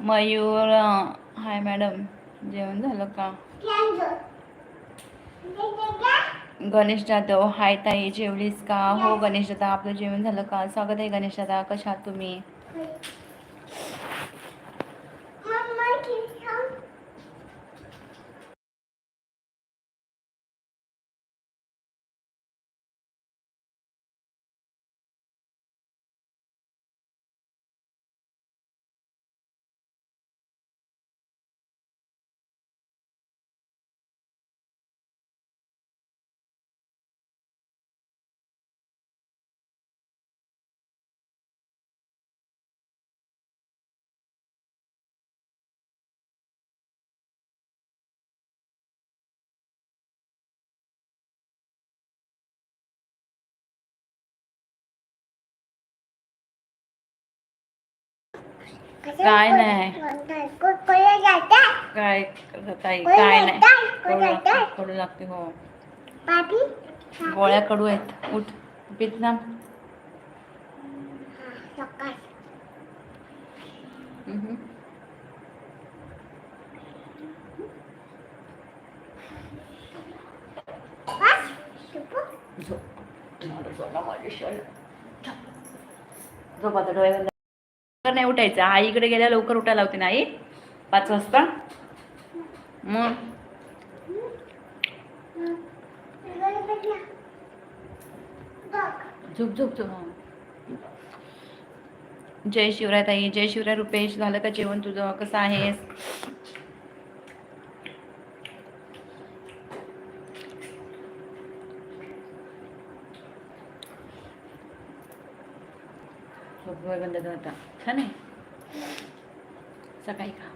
मयूर हाय madam. जेवण झालं का? गणेश जाधव हाय ताई जेवलीस का? हो गणेश दादा आपलं जेवण झालं का? स्वागत आहे गणेश दादा. कशा तुम्ही? काय नाही. काय ताई काय नाही कडू लागते कडू लागते हो गोळ्या कडू आहेत उठ पीत ना हम्म. झोप मला झोपला लवकर नाही उठायचं. आईकडे गेल्या लवकर उठायला होते ना आई. पाच वाजता. मग? झुक झुक झोप. जय शिवराय ताई. जय शिवराय रुपेश. झालं का जेवण तुझं? कसं आहेस? झोप बंद आता. छान आहे सकाळी का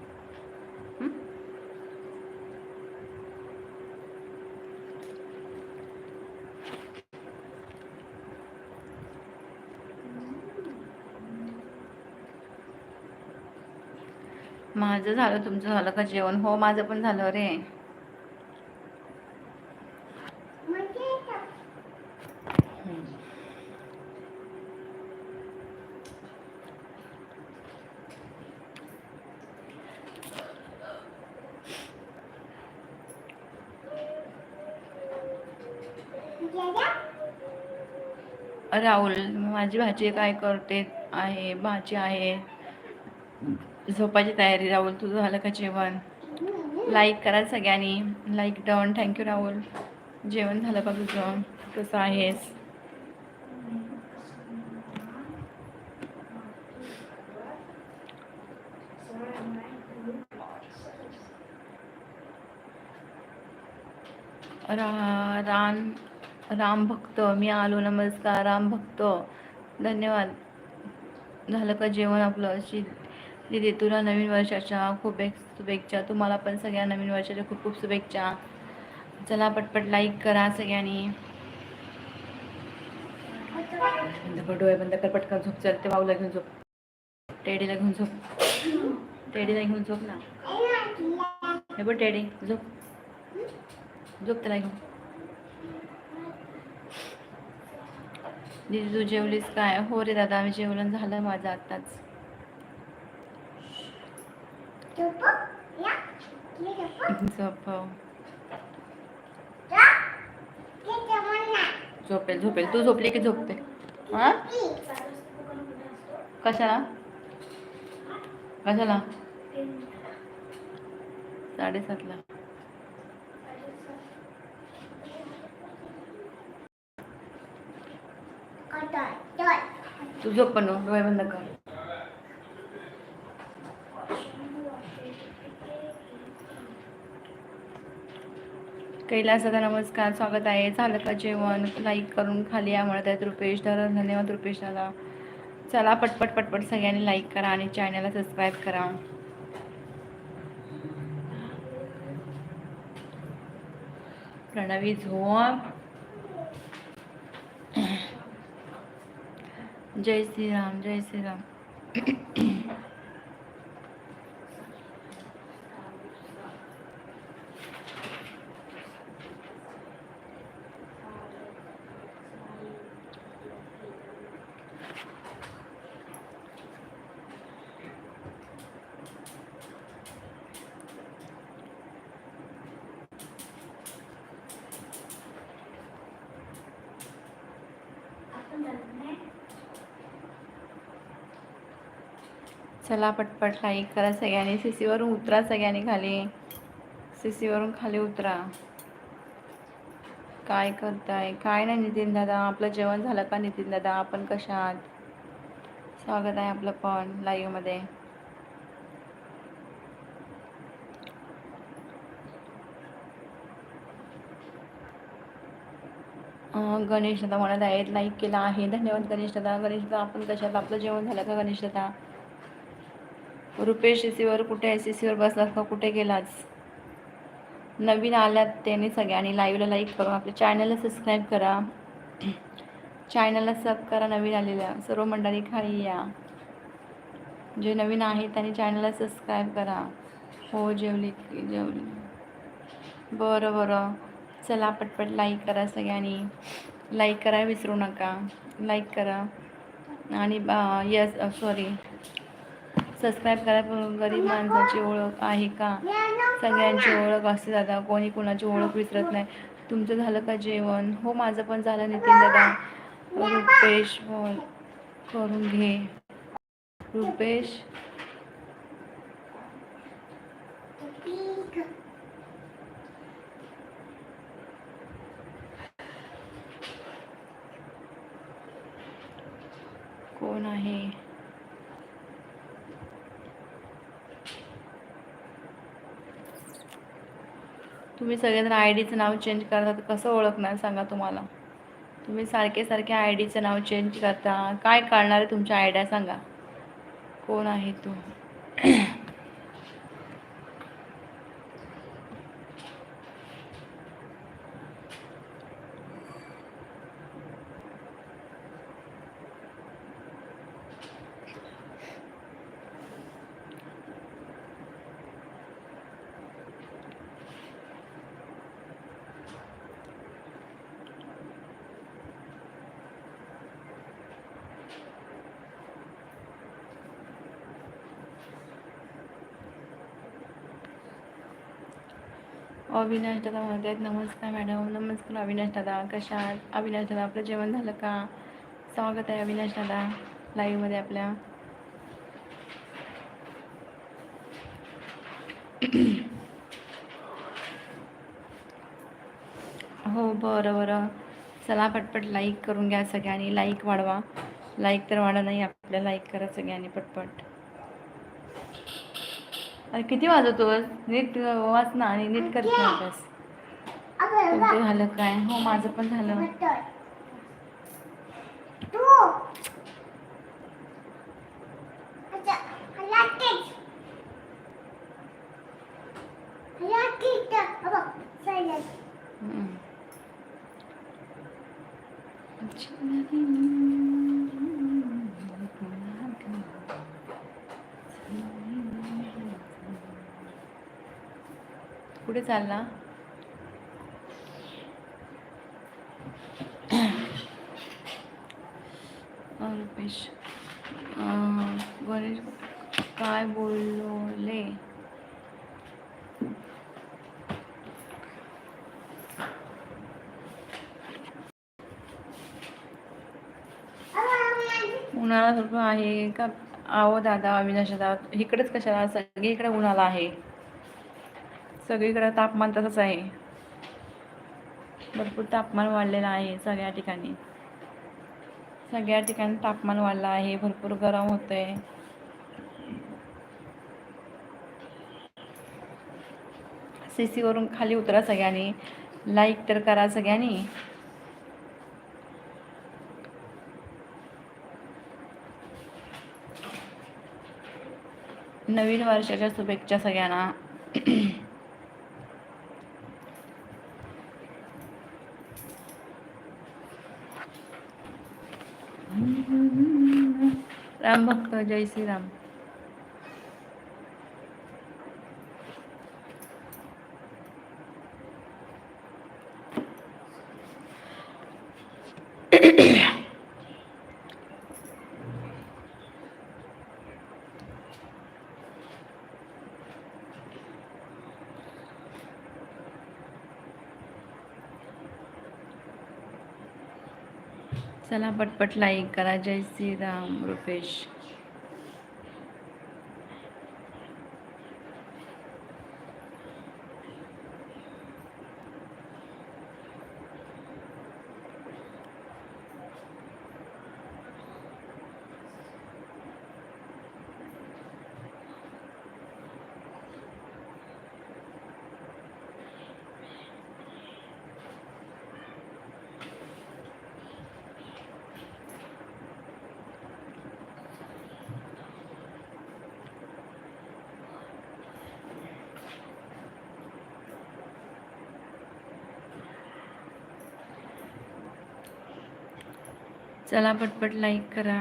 माझं झालं तुमचं झालं का जेवण? हो माझं पण झालं रे हं. राहुल माझी भाजी काय करते आहे भाजी आहे. झोपायची तयारी राहुल तुझं झालं का जेवण? लाईक करा सगळ्यांनी. Like done thank you Rahul. जेवण झालं का तुझं? कसं आहेस? रा रान राम भक्त मी आलो नमस्कार राम भक्त. धन्यवाद. झालं का जेवण आपलं? अशी दिदी तुला नवीन वर्षाच्या खूप एक शुभेच्छा. तुम्हाला पण सगळ्या नवीन वर्षाच्या खूप खूप शुभेच्छा. चला पटपट लाईक करा सगळ्यांनी. डोळे बंद कर पटकन झोप. चल ते बाऊला घेऊन झोप. टेडीला घेऊन झोप. टेडीला घेऊन झोप ना. हे बघ टेडी झोप. झोप त्याला घेऊन. दीदी तू जेवलीस काय? हो रे दादा मी जेवण झालं माझं आत्ताच. झोप हो. झोपेल झोपेल. तू झोपली की झोपते. हा? कशाला? कशाला? साडेसातला. तू झोप पण डोळे बंद कर. कैलास नमस्कार स्वागत आहे. झालं का जेवण? लाईक करून खाली या म्हणत आहेत रुपेश दादा. धन्यवाद रुपेश दादा. चला पटपट पटपट सगळ्यांनी लाईक करा आणि चॅनलला सबस्क्राईब करा. प्रणवी झोप. जय श्री राम जय श्री राम Thank you. चला पटपट लाईक करा सगळ्यांनी. सीसीवरून उतरा सगळ्यांनी खाली. सीसीवरून खाली उतरा. काय करताय? काय नाही नितीन दादा. आपलं जेवण झालं का नितीन दादा? आपण कशा आहात? स्वागत आहे आपलं पण लाईव्हमध्ये गणेश दादा म्हणत आहेत लाईक केला आहे. धन्यवाद गणेश दादा. गणेश दादा आपण कशात? आपलं जेवण झालं का गणेश दादा? रुपेश सीसीवर कुठे आहे सीसीवर बसलात का? कुठे गेलास? नवीन आल्यात त्यांनी सगळ्यांनी. लाईव्हला लाईक करून आपल्या चॅनलला सबस्क्राईब करा. चॅनलला सब करा नवीन आलेल्या. सर्व मंडळी खाली या. जे नवीन आहे त्यांनी चॅनलला सबस्क्राईब करा. हो जेवली की जेवली. बरं बरं. चला पटपट लाईक करा सगळ्यांनी. लाईक करा विसरू नका. लाईक करा. आणि यस सॉरी सबस्क्राईब करा गरीब माणसाची ओळख आहे का? सगळ्यांची ओळख असते दादा कोणी कोणाची ओळख विसरत नाही. तुमचं झालं का जेवण? हो माझं पण झालं नितीन दादा. रुपेश बोल करून घे. रुपेश? कोण आहे? तुम्ही सगळेजण आय डीचं नाव चेंज करता तर कसं ओळखणार सांगा तुम्हाला? तुम्ही सारखे सारखे आय डीचं नाव चेंज करता. काय काढणार आहे तुमच्या आयडिया सांगा. कोण आहे तू? अविनाश दादा म्हणत आहेत नमस्कार मॅडम. नमस्कार अविनाश दादा. कशा आहात? अविनाश दादा आपलं जेवण झालं का? स्वागत आहे अविनाश दादा लाईव्हमध्ये आपल्या. हो बरं बरं. चला पटपट लाईक करून घ्या सगळ्यांनी. लाईक वाढवा. लाईक तर वाढा नाही आपल्या लाईक करा सगळ्यांनी पटपट. अरे किती वाजवतोस नीट वाच ना आणि नीट करत नाही अभ्यास तुमचं झालं काय? हो माझं पण झालं. कुठे रुपेश गणेश काय बोलले? उन्हाळा स्वरूप आहे का? आहो दादा अविनाश दादा इकडेच कशाला? सगळीकडे उन्हाळा आहे. सगळीकडे तापमान तसंच आहे. भरपूर तापमान वाढलेलं आहे सगळ्या ठिकाणी. सगळ्या ठिकाणी तापमान वाढलं आहे भरपूर गरम होतंय. सी सीवरून खाली उतरा सगळ्यांनी. लाईक तर करा सगळ्यांनी. नवीन वर्षाच्या शुभेच्छा सगळ्यांना. राम भक्त जय श्रीराम. चला पटपट लाईक करा. जय श्रीराम रुपेश. चला पटपट लाईक करा.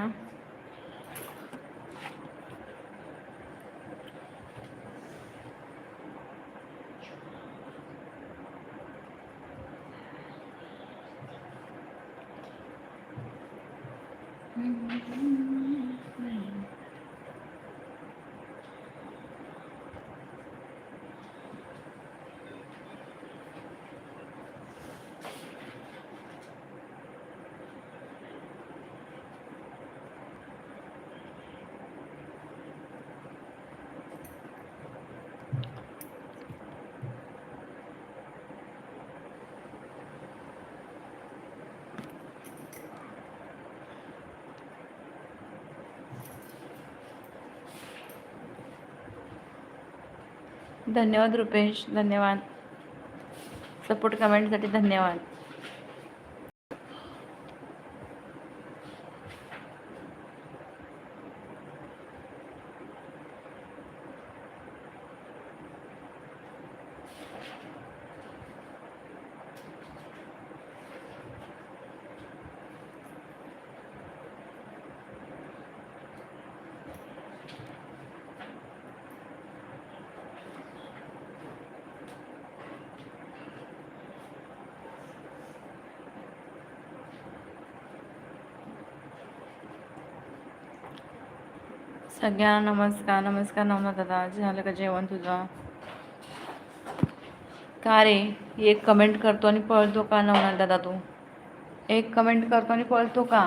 धन्यवाद रुपेश. धन्यवाद. सपोर्ट कमेंटसाठी धन्यवाद. सगळ्यांना नमस्कार नमस्कार नवना दादा. झालं का जेवण तुझं? का रे? एक कमेंट करतो आणि पळतो का नवना दादा तू? एक कमेंट करतो आणि पळतो का?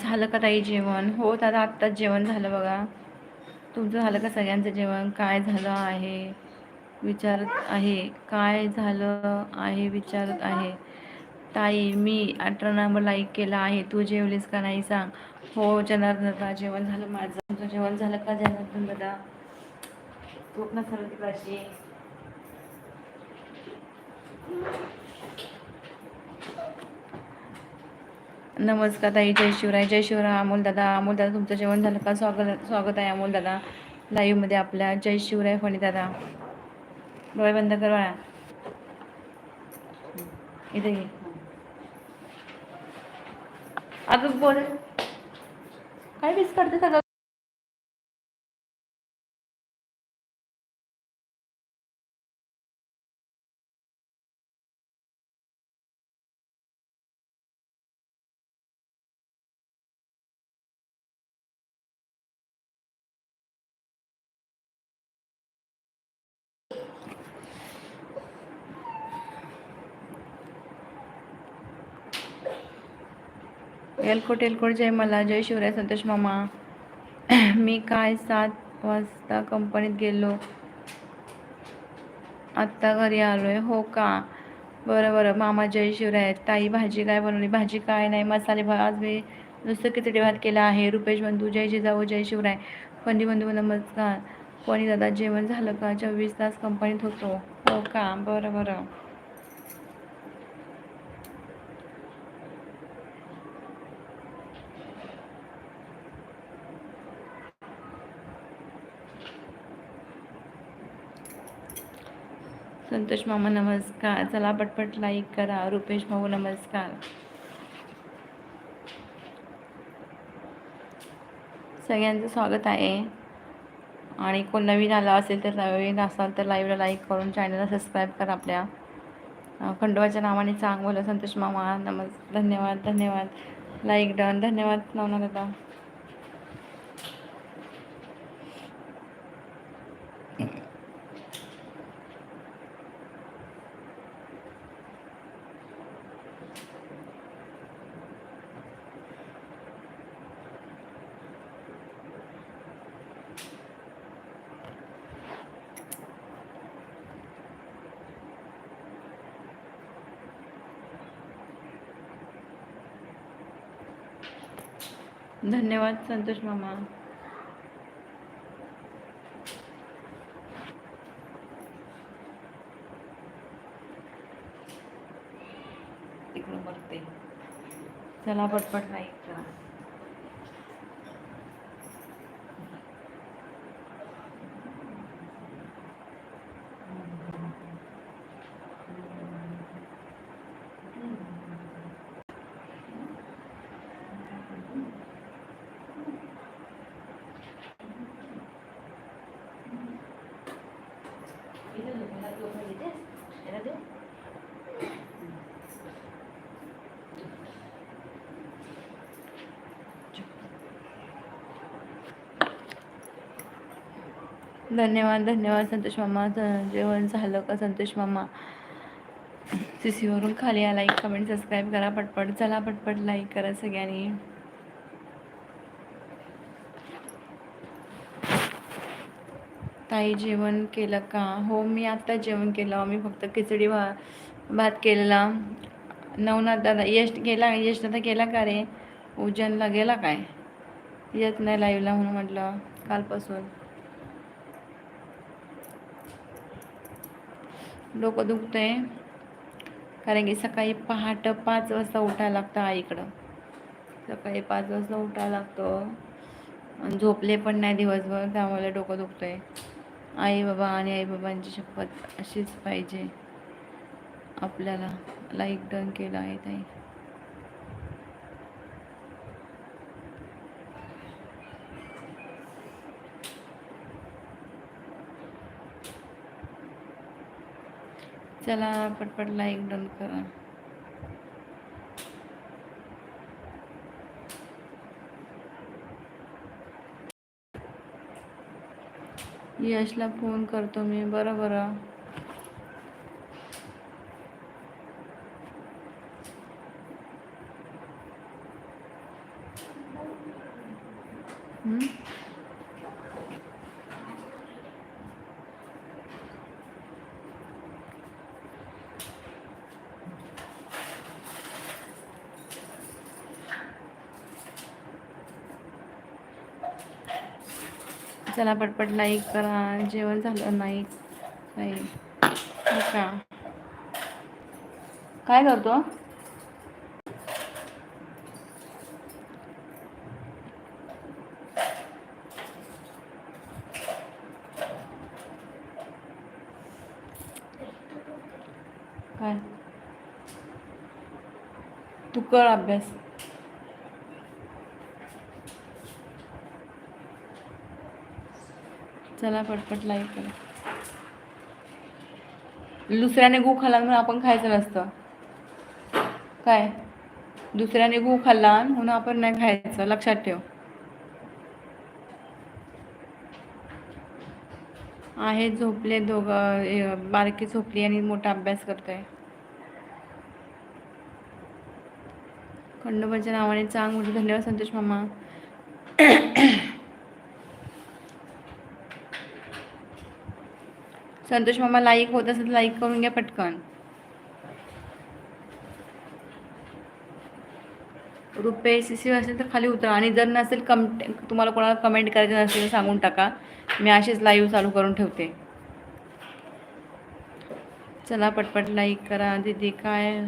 झालं का ताई जेवण? हो दादा आत्ताच जेवण झालं बघा. तुमचं झालं का सगळ्यांचं जेवण? काय झालं आहे? विचारत आहे. काय झालं आहे विचारत आहे. ताई मी अठरा नंबर लाईक केला आहे. तू जेवलीस का नाही सांग. हो जनार्दन जेवण झालं माझं. तुमचं जेवण झालं का जनार्दन दादा? खूप पण सर्व नमस्कार ताई जय शिवराय जय शिवराय अमोल दादा. अमोल दादा तुमचं जेवण झालं का? स्वागत स्वागत आहे अमोल दादा. लाईव्हमध्ये आपल्या जय शिवराय फणी दादा. डोळे बंद कर बाळा. इथे घे. अगं बोल. काय मिस करते सगळं? एलकोट एलकोट जय मला जय शिवराय संतोष मामा. मी काय सात वाजता कंपनीत गेलो? आत्ता घरी आलोय हो का? बरं बरं. मामा जय शिवराय. ताई भाजी काय बनवली? भाजी काय नाही. मसाले भात आज मी नुसतं खिचडी भात केला आहे. रुपेश बंधू जय जिजाऊ जय शिवराय. फंडी बंधू नमस्कार. कोणी दादा जेवण झालं का? चोवीस तास कंपनीत होतो. हो का? बरं बरं. संतोष मामा नमस्कार. चला पटपट लाईक करा. रुपेश भाऊ नमस्कार. सगळ्यांचं स्वागत आहे. आणि कोण नवीन आला असेल तर नवीन असाल तर लाईव्हला लाईक करून चॅनलला सबस्क्राईब करा आपल्या. खंडोबाच्या नावाने चांग बोला. संतोष मामा नमस् धन्यवाद धन्यवाद. लाईक डन धन्यवाद नवना दादा. धन्यवाद संतोष मामा. तिकडून बघते चला पटपट लाईक धन्यवाद धन्यवाद संतोष मामा. जेवण झालं का संतोष मामा? सीसीवरून खाली या लाईक कमेंट सबस्क्राईब करा पटपट. चला पटपट लाईक करा सगळ्यांनी. ताई जेवण केलं का? हो मी आत्ता जेवण केलं. मी फक्त खिचडी भा भात केलेला. नवनाथ दादा यश गेला यश दादा गेला का रे? उज्जैनला गेला काय? येत नाही लाईव्हला म्हणून म्हटलं कालपासून. डोकं दुखतंय. कारण की सकाळी पहाट पाच वाजता उठायला लागतं आईकडं. सकाळी पाच वाजता उठायला लागतं. आणि झोपले पण नाही दिवसभर त्यामुळे डोकं दुखतंय. आई बाबा आणि आई बाबांची शपथ अशीच पाहिजे. आपल्याला लाईक डन केलं आहे ताई. चला पटपट लाईक डन करा यशला फोन करतो मी बरं बरं हम्म? चला पटपट लाईक करा. जेवण झालं नाही. काही का? काय करतो? काय? तू कर अभ्यास. चला पटपट लाईक करा. दुसऱ्याने गू खाल्ला म्हणून आपण खायचं नसतं. काय? दुसऱ्याने गू खाल्ला म्हणून आपण नाही खायचं. लक्षात ठेव. आहे झोपले दोघं बारकी झोपली आणि मोठा अभ्यास करतोय. खंडोबाच्या नावाने चांग म्हणजे धन्यवाद संतोष मामा. संतोष मामा लाईक होत असेल तर लाईक करून घ्या पटकन. रुपये सी सी असेल तर खाली उतरा. आणि जर नसेल कम तुम्हाला कोणाला कमेंट करायचं नसेल तर सांगून टाका. मी अशीच लाईव्ह चालू करून ठेवते. चला पटपट लाईक करा. दीदी काय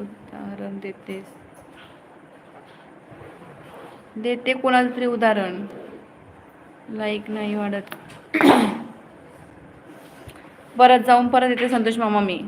उदाहरण देतेस देते कोणाचं तरी उदाहरण. लाईक नाही वाढत. परत जाऊन परत येते संतोष मामा मी.